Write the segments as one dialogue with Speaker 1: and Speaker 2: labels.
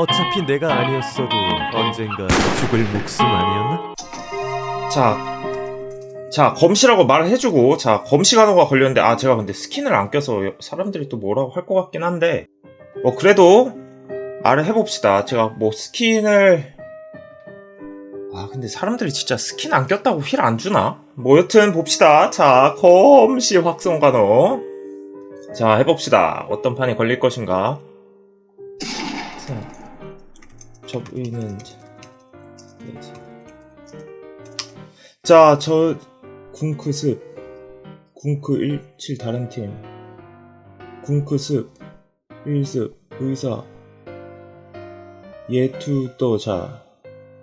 Speaker 1: 어차피 내가 아니었어도 언젠가 죽을 목숨 아니었나?
Speaker 2: 자, 자 검시라고 말을 해주고 자 검시 간호가 걸렸는데 아 제가 근데 스킨을 안 껴서 사람들이 또 뭐라고 할 것 같긴 한데 뭐 그래도 말을 해봅시다. 제가 뭐 스킨을 아 근데 사람들이 진짜 스킨 안 꼈다고 힐안 주나? 뭐 여튼 봅시다. 자 검시 확성 간호 자 해봅시다. 어떤 판이 걸릴 것인가? 저기는 자, 저 궁크습 궁크 17 다른 팀 궁크습 1습 의사 예투더 자.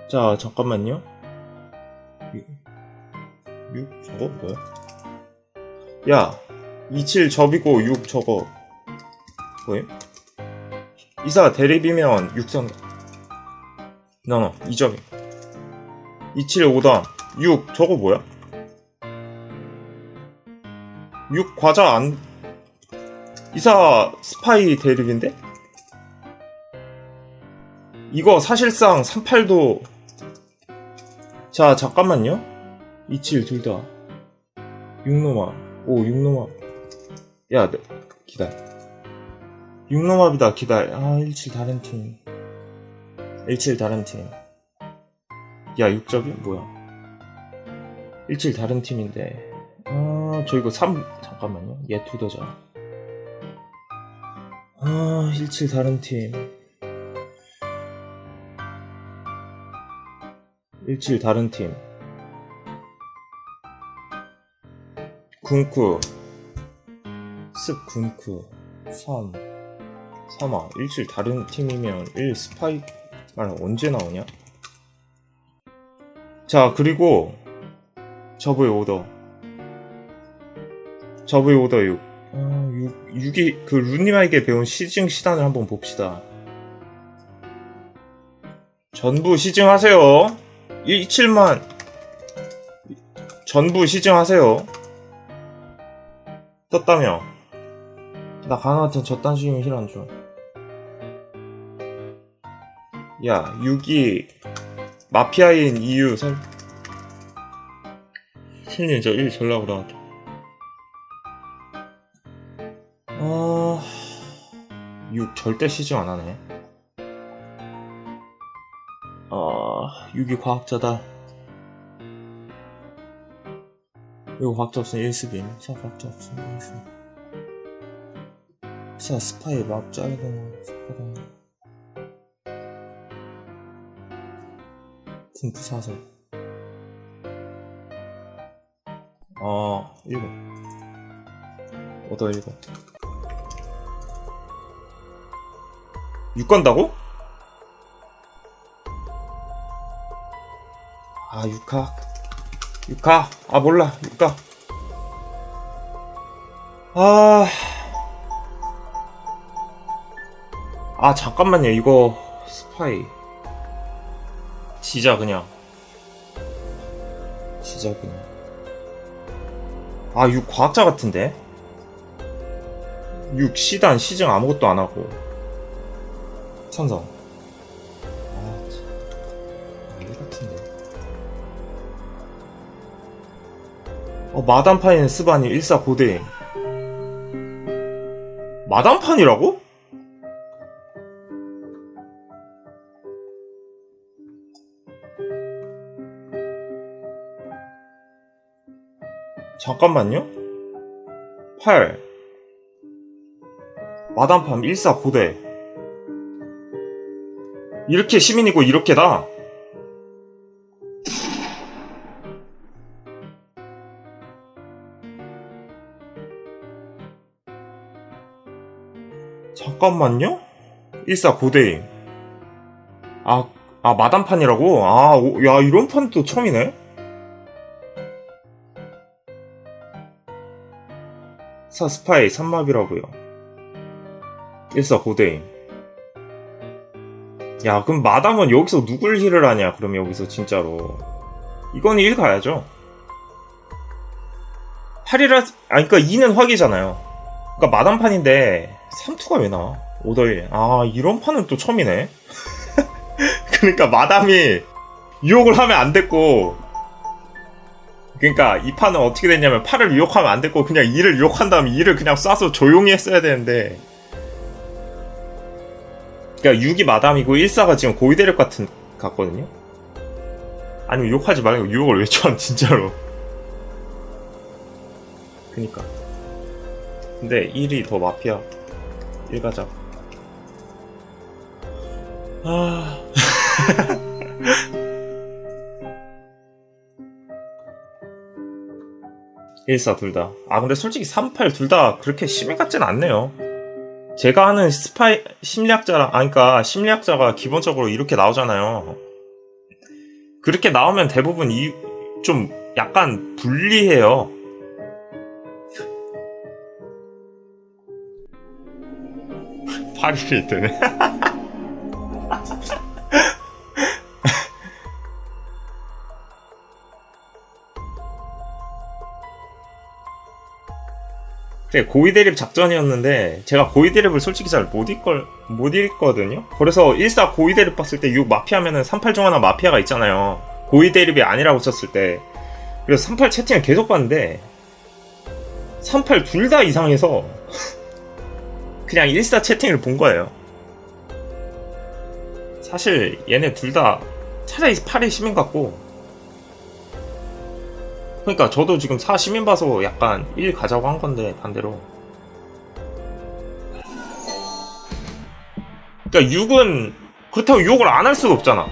Speaker 2: 자, 잠깐만요. 6, 저거 뭐야? 야, 27 접이고 6 저거 뭐임? 이사 대립이면 6선 너너 2점이 27 5단 6 저거 뭐야? 6 과자 안 이사 스파이 대립인데? 이거 사실상 38도. 자 잠깐만요. 27 둘다. 6노마 오 6노마 야 네, 기다려. 6노마비다 기다려. 아 17 다른 팀 17 다른 팀 야 6적이? 뭐야? 17 다른 팀인데. 아 저 이거 3 잠깐만요. 얘 투더자 아17 다른 팀17 다른 팀. 군쿠. 습 군쿠. 3 3아 17 다른 팀이면 1 스파이 말 언제 나오냐? 자 그리고 저브의 오더. 저브의 오더 6 아, 6, 6이 그 루님에게 배운 시증 시단을 한번 봅시다. 전부 시증하세요. 17만. 전부 시증하세요. 떴다며. 나 가나한테 저딴 식이면 힐안 줘. 야, 6이 마피아인 이유 설. 신님 저1 전락으로 나왔다. 아, 6 절대 시증 안 하네. 아, 6이 과학자다. 이거 과학자 없으면 1스빔. 자, 과학자 없으면 1스빔. 자, 스파이 막 짜르던 스파당. 궁프 사설. 어, 1번. 얻어 1번. 6 간다고? 아, 6카. 6카. 아, 몰라. 6카. 아. 아 잠깐만요 이거 스파이 지자 그냥. 지자 그냥. 아 6 과학자 같은데? 6 시단 시증 아무것도 안 하고. 천성. 아 참. 이 같은데. 어 마담판에는 스바니 14 고대임 마담판이라고? 잠깐만요? 8 마담팜 14 고대 이렇게 시민이고 이렇게다 잠깐만요? 14 고대임 아, 아 마담판이라고? 아, 오, 야 이런 판도 처음이네? 사 스파이 3맙이라고요 14 고대임 야 그럼 마담은 여기서 누굴 힐을 하냐 그럼 여기서 진짜로 이거는 1 가야죠 8이라 아니 그니까 2는 확이잖아요 그니까 마담판인데 3투가 왜 나와 오더일. 아, 이런 판은 또 처음이네. 그러니까 마담이 유혹을 하면 안 됐고, 그러니까 이 판은 어떻게 됐냐면 팔을 유혹하면 안 됐고 그냥 이를 유혹한 다음에 이를 그냥 쏴서 조용히 했어야 되는데 그러니까 6이 마담이고 1사가 지금 고위 대력 같은 같거든요? 아니면 유혹하지 말고 유혹을 왜 쳐, 진짜로. 그니까. 근데 1이 더 마피아. 1 가자. 아 1사 둘 다. 아, 근데 솔직히 38 둘 다 그렇게 심해 같진 않네요. 제가 아는 스파이, 심리학자랑, 아, 그니까 심리학자가 기본적으로 이렇게 나오잖아요. 그렇게 나오면 대부분 이, 좀 약간 불리해요. 파리를 뜨네. 고위 대립 작전이었는데 제가 고위 대립을 솔직히 잘 못 읽걸 못 읽거든요. 그래서 14 고위 대립 봤을 때 6 마피아면은 38 중 하나 마피아가 있잖아요. 고위 대립이 아니라고 쳤을 때 그래서 38 채팅을 계속 봤는데 38 둘 다 이상해서 그냥 14 채팅을 본 거예요. 사실 얘네 둘 다 차라리 8이 시민 같고 그러니까 저도 지금 4 시민 봐서 약간 1 가자고 한 건데 반대로. 그러니까 6은 그렇다고 욕을 안 할 수가 없잖아.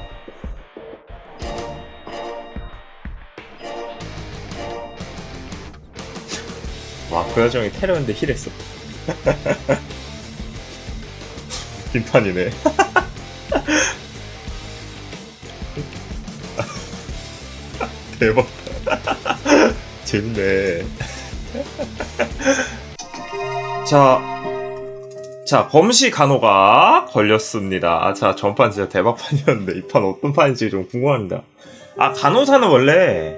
Speaker 2: 와그 여정이 테러인데 힐했어. 빈판이네. 대박 재밌네. 자, 자, 검시 간호가 걸렸습니다. 아, 자, 전판 진짜 대박 판이었는데, 이 판 어떤 판인지 좀 궁금합니다. 아, 간호사는 원래,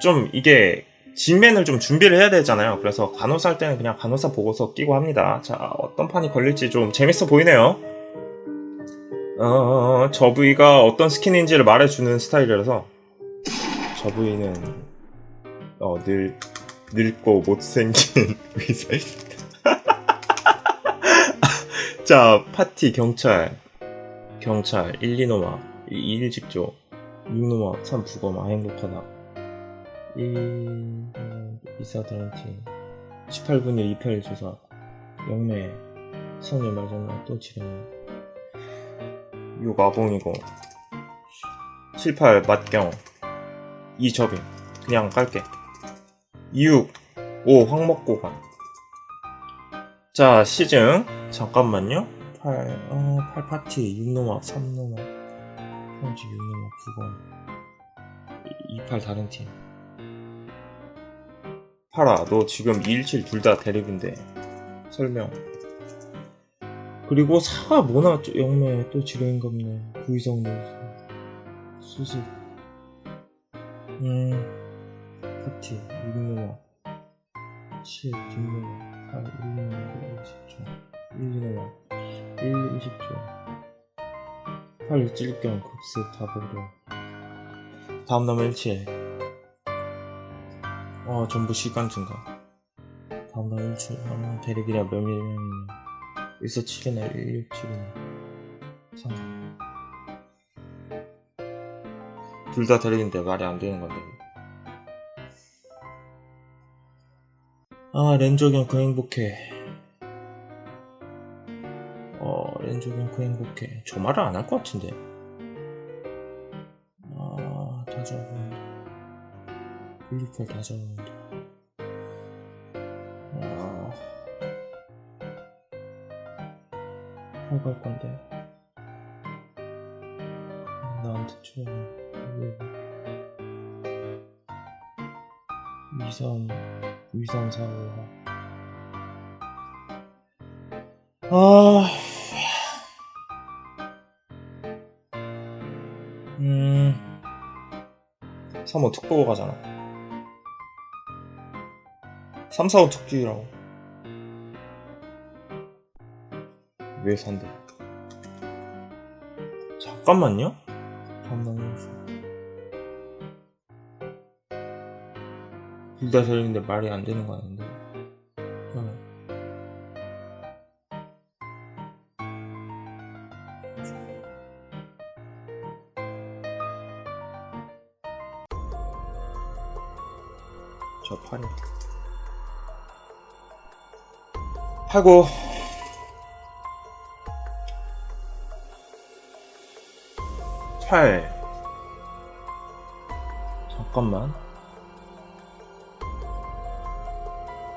Speaker 2: 좀, 이게, 직맨을 좀 준비를 해야 되잖아요. 그래서 간호사 할 때는 그냥 간호사 보고서 끼고 합니다. 자, 어떤 판이 걸릴지 좀 재밌어 보이네요. 어, 저 부위가 어떤 스킨인지를 말해주는 스타일이라서, 저 부위는 어, 늘, 늙고 못생긴 의사입니다. 자, 파티, 경찰. 경찰, 1, 2노마. 2일 직조. 6노마, 참 부거마, 행복하다. 1, 이사 드런티. 18분의 2편 조사. 영매. 선을 말잖아, 또 지르네. 6 아봉이고. 7, 8 맞경. 2 접임. 그냥 깔게. 6, 5 황먹고 간. 자, 시즌. 잠깐만요. 8, 어, 8 파티, 6노마, 3노마, 편지 6노마, 9건. 28 다른 팀. 파라, 너 지금 217 둘 다 대립인데. 설명. 그리고 4가 뭐 나왔죠? 영매, 또 지뢰인갑네. 구이성 넣었어. 수습. 음. 파티 6노마 7 뒷노마 8 1노마 20초. 1노마 1 20초. 8 찔경 급습 다버려. 다음 남은 17어 전부 시간 증가. 다음 남은 17 아, 대립이라 몇 밀리면 1서 7이나 1 6 7이나. 3 둘 다 대립인데 말이 안 되는 건데 아, 렌조경 그 행복해. 어, 렌조경 그 행복해. 저 말을 안 할 것 같은데. 아, 다 적어본다. 168다 적어본다. 아, 할갈 건데. 나한테 줘. 2, 3, 2, 3, 4, 5. 아. 음. 3호 특 보고 가잖아. 3, 4, 5 특주의라고. 왜 산대? 잠깐만요. 잠깐만요. 둘다 저리는데 말이 안 되는 거 아닌데? 어. 저 팔이 하고 팔 잠깐만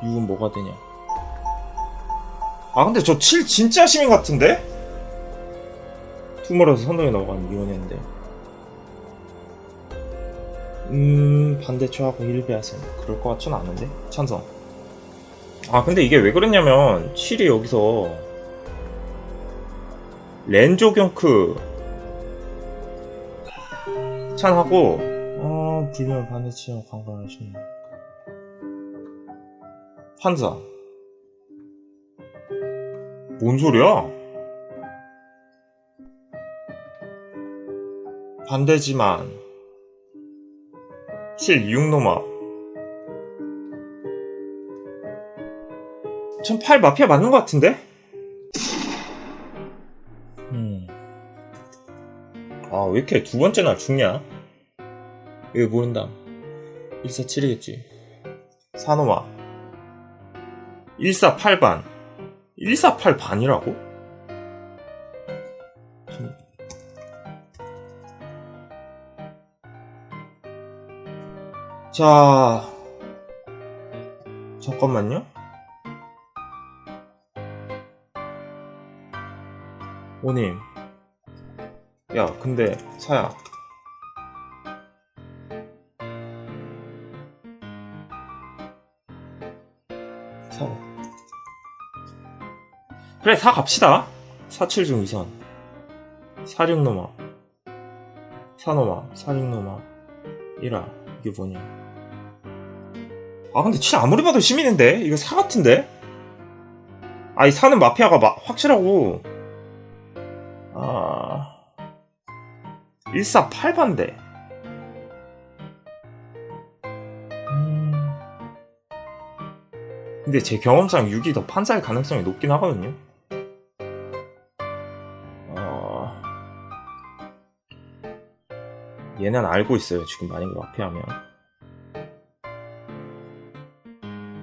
Speaker 2: 6은 뭐가 되냐? 아 근데 저 7 진짜 시민 같은데? 투머라서 선동에 넘어가면 이혼했는데. 음 반대초하고 1배하세요. 그럴 것 같진 않은데. 찬성. 아 근데 이게 왜 그랬냐면 7이 여기서 렌조 경크 찬하고 어 불면 반대치형 관광하시네 판사 뭔 소리야? 반대지만 7 6노마 전8 마피아 맞는 것 같은데? 음. 아, 왜 이렇게 두 번째 날 죽냐? 왜 모른다. 147이겠지. 사노마. 148반. 148반이라고? 자, 잠깐만요. 오님. 야, 근데, 사야. 사. 그래, 사 갑시다. 47중 우선. 46노마. 4노마. 46노마. 1아. 이게 뭐냐. 아, 근데 7 아무리 봐도 시민인데? 이거 사 같은데? 아이, 사는 마피아가 마, 확실하고. 아. 148반대. 음. 근데 제 경험상 6이 더 판사일 가능성이 높긴 하거든요. 얘는 알고 있어요. 지금 만약에 마피하면.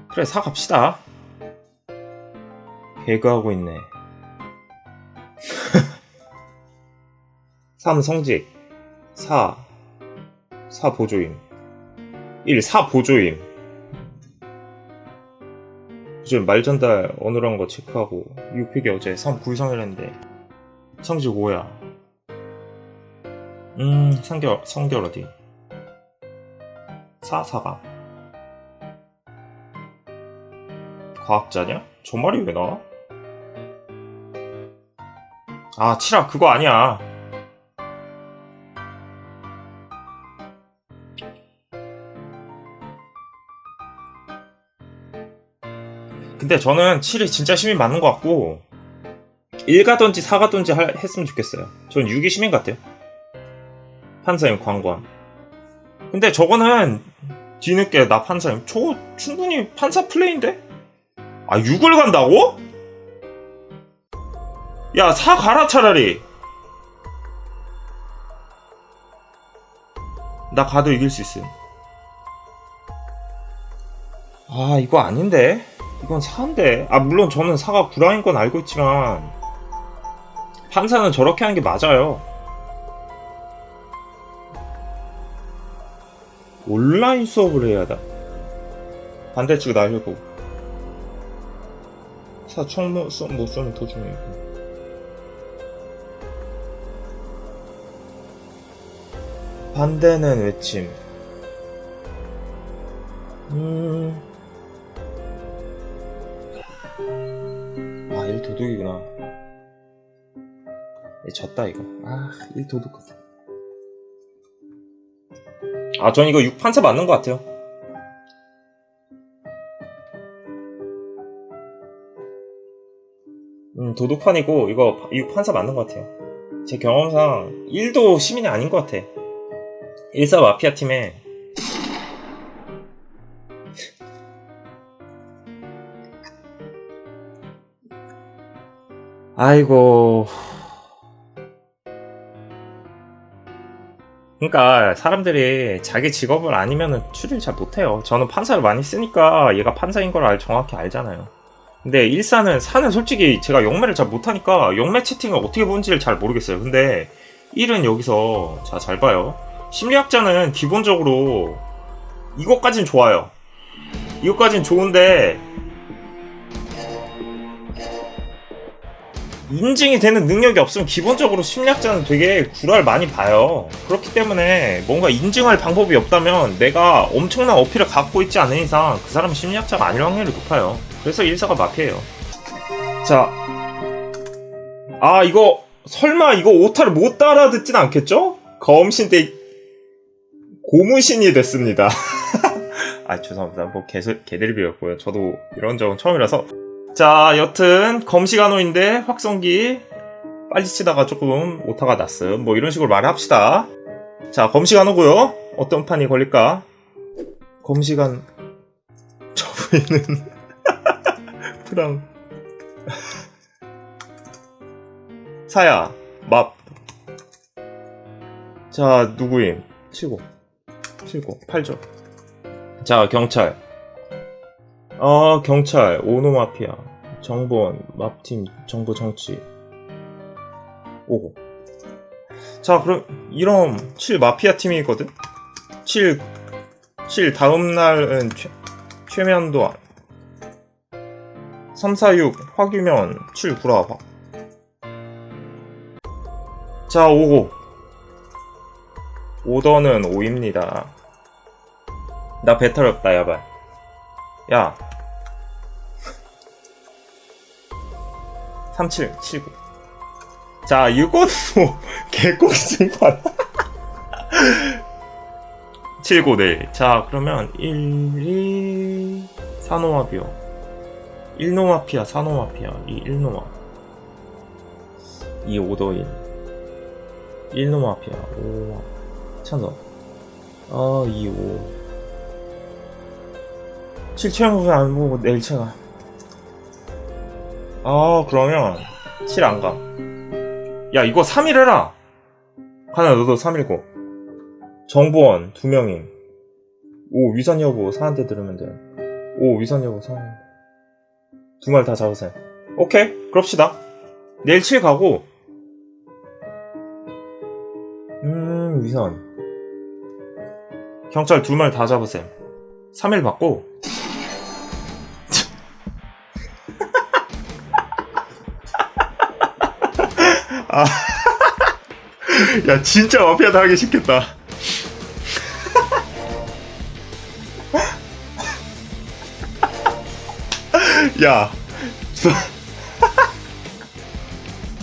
Speaker 2: 그래, 사 갑시다. 개그하고 있네. 3 성직 4 4 보조임 1 4 보조임 지금 말 전달 어느한 거 체크하고 유픽이 어제 3 불성이랬는데 성직 5야 음 성결 성결 어디 4 4가 과학자냐? 저 말이 왜 나와? 아 7아 그거 아니야 근데 저는 7이 진짜 시민 맞는 것 같고 1 가든지 4 가든지 할- 했으면 좋겠어요. 전 6이 시민 같아요. 판사임 광관. 근데 저거는 뒤늦게 나 판사임. 저거 충분히 판사 플레이인데? 아 6을 간다고? 야4 가라 차라리. 나 가도 이길 수 있음. 아 이거 아닌데? 이건 사인데. 아, 물론 저는 사가 구라인 건 알고 있지만, 판사는 저렇게 하는 게 맞아요. 온라인 수업을 해야 다 반대측 날려고. 사 총무 쏘, 못 쏘는 도중이고. 반대는 외침. 음. 아, 1 도둑이구나. 얘 졌다, 이거. 아, 1 도둑 같아. 아, 전 이거 6판사 맞는 것 같아요. 음, 도둑판이고 이거 파- 이거 판사 맞는 것 같아요. 제 경험상 1도 시민이 아닌 것 같아. 1사 마피아 팀에 아이고 그러니까 사람들이 자기 직업을 아니면은 추리를 잘 못해요. 저는 판사를 많이 쓰니까 얘가 판사인 걸 알, 정확히 알잖아요. 근데 일사는 사는 솔직히 제가 영매를 잘 못하니까 영매 채팅을 어떻게 보는지를 잘 모르겠어요. 근데 1은 여기서 자 잘 봐요. 심리학자는 기본적으로 이것까진 좋아요. 이것까진 좋은데 인증이 되는 능력이 없으면 기본적으로 심리학자는 되게 구라를 많이 봐요. 그렇기 때문에 뭔가 인증할 방법이 없다면 내가 엄청난 어필을 갖고 있지 않은 이상 그 사람은 심리학자가 아닐 확률이 높아요. 그래서 일사가 마피예요. 자, 아 이거 설마 이거 오타를 못 따라 듣진 않겠죠? 검신 때 고무신이 됐습니다. 아 죄송합니다. 뭐 개, 개들비였고요. 저도 이런 적은 처음이라서 자, 여튼 검시간호인데 확성기 빨리 치다가 조금 오타가 났음. 뭐 이런 식으로 말을 합시다. 자, 검시간호고요. 어떤 판이 걸릴까? 검시간 저부에는 프랑 사야 맙. 자, 누구임? 7고 7고 8죠. 자, 경찰. 어, 경찰, 오노마피아, 정보원, 맙팀, 정보 정치. 오고. 자, 그럼, 이런 7 마피아 팀이거든? 7, 7 다음날은 최, 최면도, 3, 4, 6, 화규면, 7, 구라, 화. 자, 오고. 오더는 5입니다. 나 배탈 없다, 야발. 야. 3779. 자, 이건 뭐, 개꿀승판. 79, 네. 자, 그러면 1, 2, 사노마비오. 1노마피아, 사노마피아, 2, 1노마. 2, 오더 1. 1노마피아, 5, 찬성. 아, 2, 5. 7 부분 안 보고 내일 채가. 아, 그러면 7 안 가. 야, 이거 3일 해라. 하나 너도 3일고. 정보원 두 명임. 오, 위선 여부 사한테 들으면 돼. 오, 위선 여부 사한. 두말 다 잡으세요. 오케이, 그럽시다. 내일 7 가고. 음, 위선. 경찰 두 말 다 잡으세요. 3일 받고. 아. 야, 진짜 마피아다 하기 싫겠다. 야, 저-